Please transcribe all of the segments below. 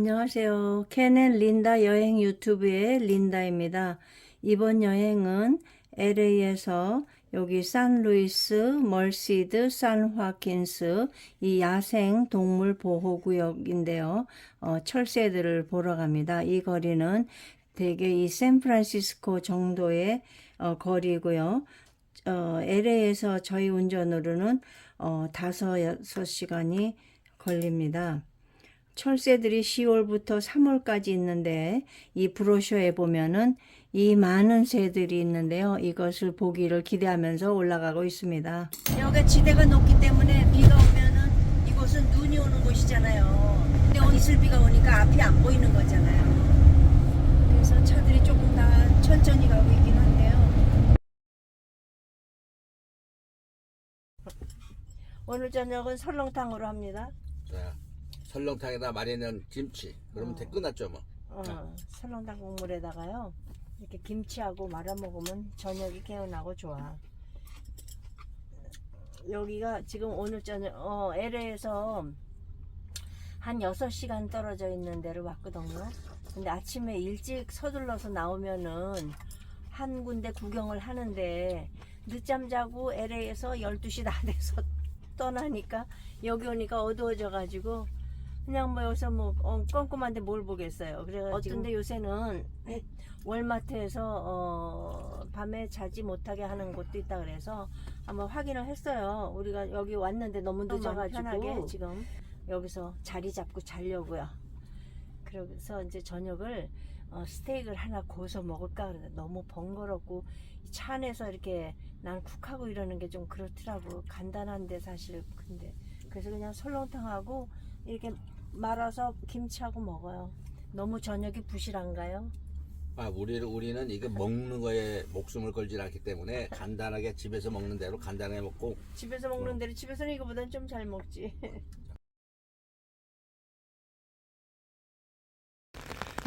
안녕하세요. 캔앤 린다 여행 유튜브의 린다입니다. 이번 여행은 LA에서 여기 산루이스, 멀시드, 산화킨스 이 야생 동물 보호 구역인데요. 어, 철새들을 보러 갑니다. 이 거리는 대개 이 샌프란시스코 정도의 어, 거리고요. 어, LA에서 저희 운전으로는 어, 다섯, 여섯 시간이 걸립니다. 철새들이 10월부터 3월까지 있는데 이 브로셔에 보면은 이 많은 새들이 있는데요. 이것을 보기를 기대하면서 올라가고 있습니다. 여기가 지대가 높기 때문에 비가 오면은 이곳은 눈이 오는 곳이잖아요. 근데 어, 이슬비가 오니까 앞이 안 보이는 거잖아요. 그래서 차들이 조금 다 천천히 가고 있긴 한데요. 오늘 저녁은 설렁탕으로 합니다. 자, 설렁탕에다 마리는 김치. 그러면 대 끝났죠 뭐. 어, 설렁탕 국물에다가요. 이렇게 김치하고 말아 먹으면 저녁이 개운하고 좋아. 여기가 지금 오늘 저녁 어, LA에서 한 6시간 떨어져 있는 데로 왔거든요. 근데 아침에 일찍 서둘러서 나오면은 한 군데 구경을 하는데 늦잠 자고 LA에서 12시 다 돼서 떠나니까 여기 오니까 어두워져 가지고 그냥 뭐 여기서 뭐 어, 꼼꼼한데 뭘 보겠어요. 그래 어떤데 요새는 월마트에서 어, 밤에 자지 못하게 하는 곳도 있다 그래서 한번 확인을 했어요. 우리가 여기 왔는데 너무 늦어가지고 편하게 지금 여기서 자리 잡고 자려고요. 그래서 이제 저녁을 어, 스테이크를 하나 구워서 먹을까 그러는데 너무 번거롭고 차 안에서 이렇게 난 쿡하고 이러는 게 좀 그렇더라고 간단한데 사실 근데 그래서 그냥 설렁탕하고 이렇게 말아서 김치하고 먹어요. 너무 저녁이 부실한가요? 아, 우리 우리는 이게 먹는 거에 목숨을 걸지 않기 때문에 간단하게 집에서 먹는 대로 간단하게 먹고 집에서 먹는 대로 집에서는 이거보다는 좀잘 먹지.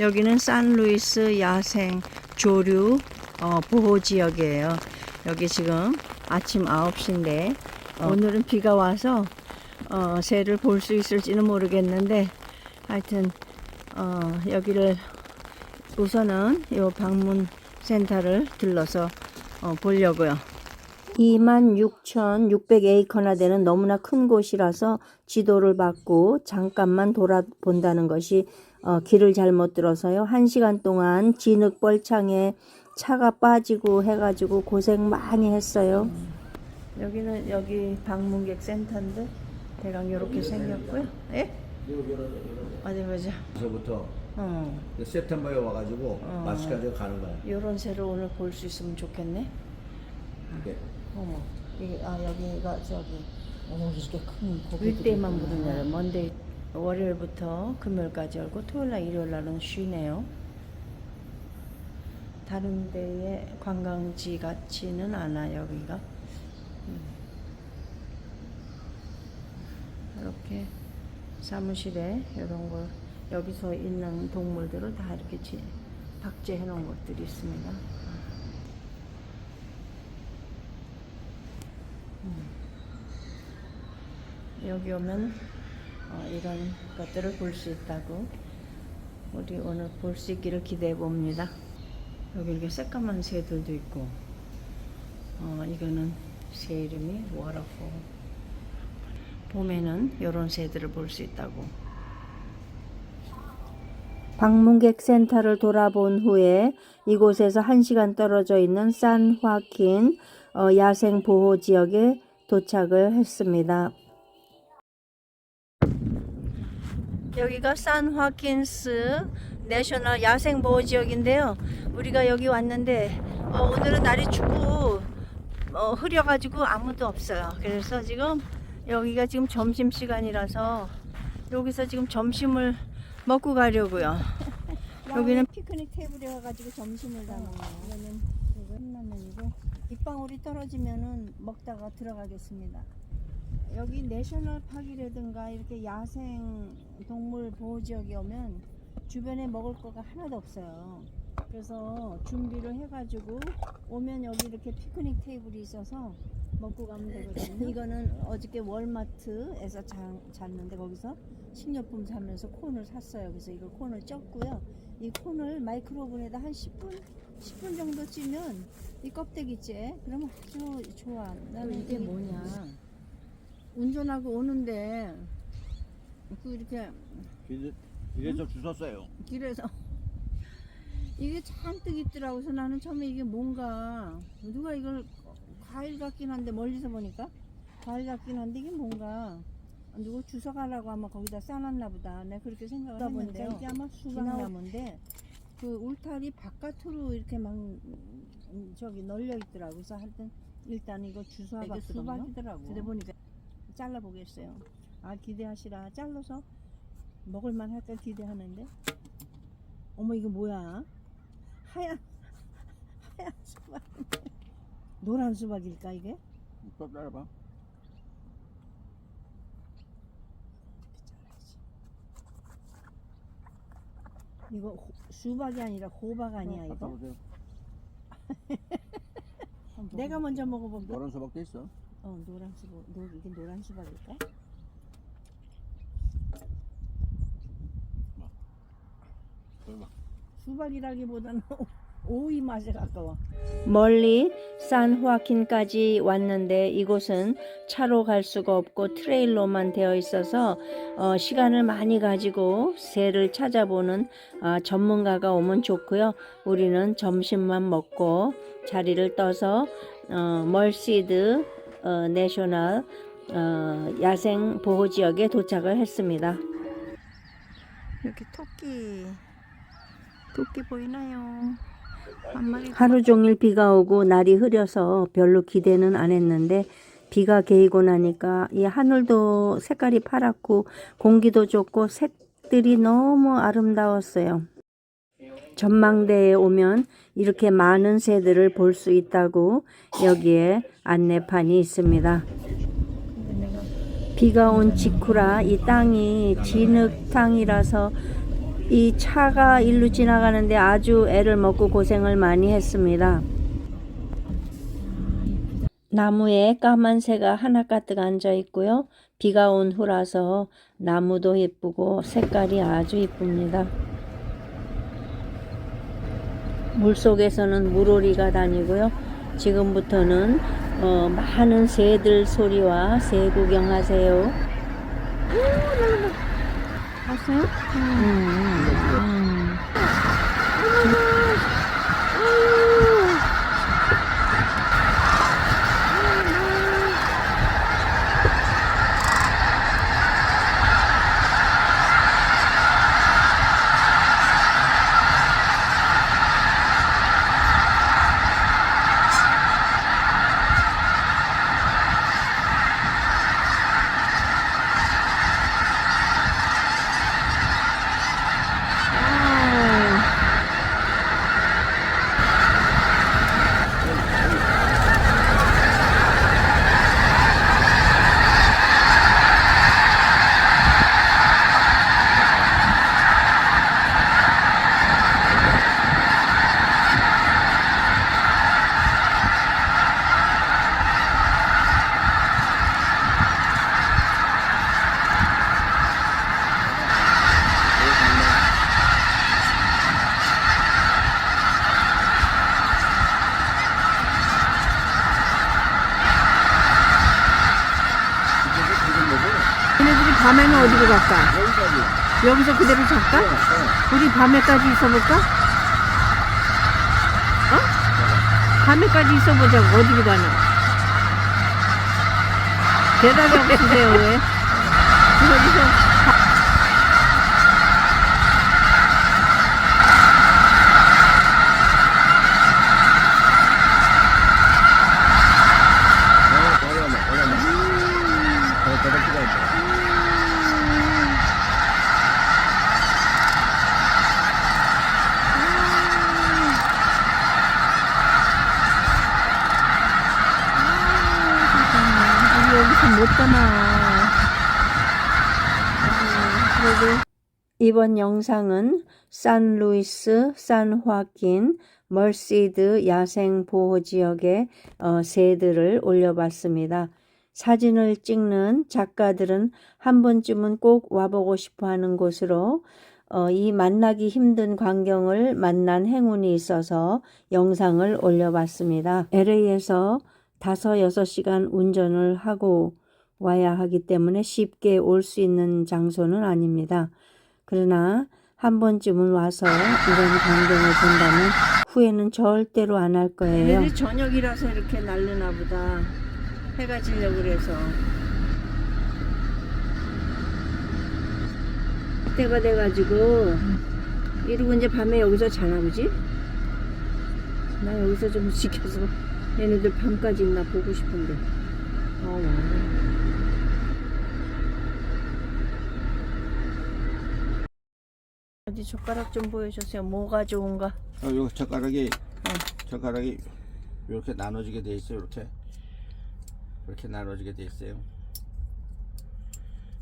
여기는 산루이스 야생 조류 어, 보호 지역이에요. 여기 지금 아침 9시인데 오늘은 비가 와서 어, 새를 볼 수 있을지는 모르겠는데 하여튼 어, 여기를 우선은 이 방문 센터를 들러서 어, 보려고요. 26,600에이커나 되는 너무나 큰 곳이라서 지도를 받고 잠깐만 돌아본다는 것이 어, 길을 잘못 들어서요. 한 시간 동안 진흙 뻘창에 차가 빠지고 해가지고 고생 많이 했어요. 여기는 여기 방문객 센터인데 대강 이렇게 생겼고요. 예? 어디 보자. 서부터 어, 세프템버에 와가지고 어. 마스까지 가는 거야. 이런 새를 오늘 볼 수 있으면 좋겠네. 이게 어머, 이게 아 여기가 저기 어 이렇게 큰 윗대만 문을 열어. 먼데 월요일부터 금요일까지 열고 토요일날 일요일날은 쉬네요. 다른 데에 관광지 같지는 않아 여기가. 음. 이렇게 사무실에 이런 걸 여기서 있는 동물들을 다 이렇게 지- 박제해 놓은 것들이 있습니다. 여기 오면 어, 이런 것들을 볼 수 있다고 우리 오늘 볼 수 있기를 기대해 봅니다. 여기 이렇게 새까만 새들도 있고 어, 이거는 새 이름이 워터폴 봄에는 이런 새들을 볼 수 있다고 방문객 센터를 돌아본 후에 이곳에서 1시간 떨어져 있는 산화킨 어, 야생 보호 지역에 도착을 했습니다. 여기가 산화킨스 내셔널 야생 보호 지역인데요. 우리가 여기 왔는데 어, 오늘은 날이 춥고 어, 흐려가지고 아무도 없어요. 그래서 지금 여기가 지금 점심 시간이라서 여기서 지금 점심을 먹고 가려고요. 여기는 피크닉 테이블에 와가지고 점심을 다 먹어요. 이거는 이거 컵라면이고 빗방울이 떨어지면은 먹다가 들어가겠습니다. 여기 내셔널 파크라든가 이렇게 야생 동물 보호 지역에 오면 주변에 먹을 거가 하나도 없어요. 그래서 준비를 해가지고 오면 여기 이렇게 피크닉 테이블이 있어서 먹고 가면 되거든요. 이거는 어저께 월마트에서 장, 잤는데 거기서 식료품 사면서 콘을 샀어요. 그래서 이거 콘을 쪘고요. 이 콘을 마이크로오븐에다 한 10분 10분 정도 찌면 이 껍데기째 그러면 아주 좋아. 나는 이게 이- 뭐냐? 운전하고 오는데 그 이렇게 길에, 길에서 주웠어요. 길에서 이게 잔뜩 있더라고. 그래서 나는 처음에 이게 뭔가 누가 이걸 과일 같긴 한데 멀리서 보니까 과일 같긴 한데 이게 뭔가 누구 주워가라고 아마 거기다 싸놨나 보다. 내가 그렇게 생각을 했는데 이게 아마 수박나무인데 그 울타리 바깥으로 이렇게 막 음, 저기 널려 있더라고. 그래서 하여튼 일단 이거 주워 이게 봤거든요. 수박이더라고. 근데 보니까 잘라 보겠어요. 아 기대하시라. 잘라서 먹을만 할까 기대하는데. 어머 이거 뭐야? 하얀 하얀 수박. 노란 수박일까 이게? 또 따라봐. 이거 호- 수박이 아니라 호박 아니야 갔다 이거? 내가 먼저 먹어볼까? 노란 수박도 있어. 어 노란 수박. 노, 이게 노란 수박일까? 수박이라기보다는 오이 맛에 가까워. 멀리 산 후아킨까지 왔는데 이곳은 차로 갈 수가 없고 트레일로만 되어 있어서 어, 시간을 많이 가지고 새를 찾아보는 어, 전문가가 오면 좋고요. 우리는 점심만 먹고 자리를 떠서 어, 멀시드 어, 내셔널 어, 야생 보호 지역에 도착을 했습니다. 여기 토끼 토끼 보이나요? 하루 종일 비가 오고 날이 흐려서 별로 기대는 안 했는데 비가 개이고 나니까 이 하늘도 색깔이 파랗고 공기도 좋고 색들이 너무 아름다웠어요. 전망대에 오면 이렇게 많은 새들을 볼 수 있다고 여기에 안내판이 있습니다. 비가 온 직후라 이 땅이 진흙탕이라서 이 차가 일로 지나가는데 아주 애를 먹고 고생을 많이 했습니다. 나무에 까만 새가 하나 가득 앉아 있고요. 비가 온 후라서 나무도 예쁘고 색깔이 아주 이쁩니다. 물 속에서는 물오리가 다니고요. 지금부터는 어, 많은 새들 소리와 새 구경하세요. 봤어요? 음. 얘네들이 밤에는 어디로 갈까? 여기서 그대로 잘까? 우리 밤에까지 있어볼까? 어? 밤에까지 있어보자고 어디로 가나? 대답이 없으세요 왜? 여기서 어, 얼마, 얼마. 어, 저렇게 가야 우리 여기서 못 가나? 그래도 이번 영상은 산루이스, 산화킨, 멀시드 야생 보호 지역에 어, 새들을 올려봤습니다. 사진을 찍는 작가들은 한 번쯤은 꼭 와보고 싶어 하는 곳으로 어, 이 만나기 힘든 광경을 만난 행운이 있어서 영상을 올려봤습니다. LA에서 다섯 여섯 시간 운전을 하고 와야 하기 때문에 쉽게 올 수 있는 장소는 아닙니다. 그러나 한 번쯤은 와서 이런 광경을 본다면 후회는 절대로 안 할 거예요. 내일 저녁이라서 이렇게 날르나 보다. 해가 지려고 그래서. 때가 돼가지고 이러고 이제 밤에 여기서 자나 보지? 나 여기서 좀 지켜서 얘네들 밤까지 있나 보고 싶은데. 어, 와. 어디 젓가락 좀 보여주세요. 뭐가 좋은가? 어, 요 젓가락이 젓가락이 이렇게 나눠지게 돼 있어요. 이렇게 이렇게 나눠지게 돼 있어요.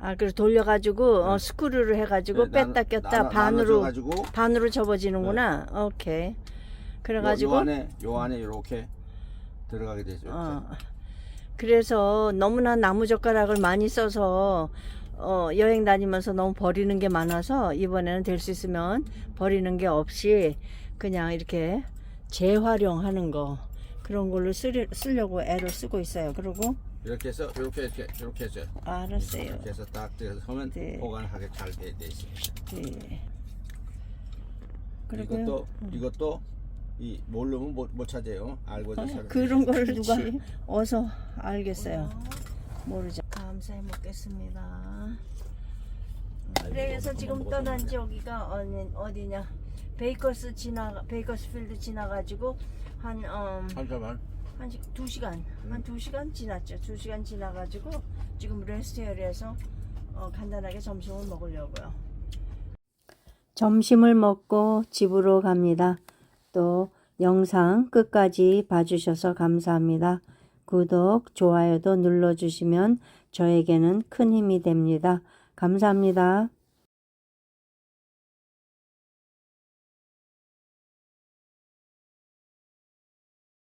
아, 그래 돌려가지고 어, 스크류를 해가지고 네, 뺐다 나눠- 꼈다 나눠- 반으로 나눠져가지고 반으로 접어지는구나. 오케이. 요, 그래가지고 요 안에 요 안에 이렇게 들어가게 되죠. 어, 그래서 너무나 나무 젓가락을 많이 써서 어, 여행 다니면서 너무 버리는 게 많아서 이번에는 될 수 있으면 버리는 게 없이 그냥 이렇게 재활용하는 거 그런 걸로 쓰려, 쓰려고 애를 쓰고 있어요. 그리고 이렇게 해서 이렇게 이렇게 이렇게 해서 알았어요. 이렇게 해서 딱 들어서 하면 네. 보관하게 잘 돼 있어요. 네. 그리고요. 이것도 이것도 이 모르면 못, 못 찾아요. 알고 서 어, 그런 걸 누가 어서 알겠어요. 모르죠. 감사해 먹겠습니다. 그래서 지금 떠난 지 여기가 어디, 어디냐? 베이커스 지나 베이커스필드 지나가지고 한 음, 잠깐만. 한 시, 두 시간 한 두 시간 지났죠. 두 시간 지나가지고 지금 레스토랑에서 어, 간단하게 점심을 먹으려고요. 점심을 먹고 집으로 갑니다. 또 영상 끝까지 봐주셔서 감사합니다. 구독, 좋아요도 눌러주시면 저에게는 큰 힘이 됩니다. 감사합니다.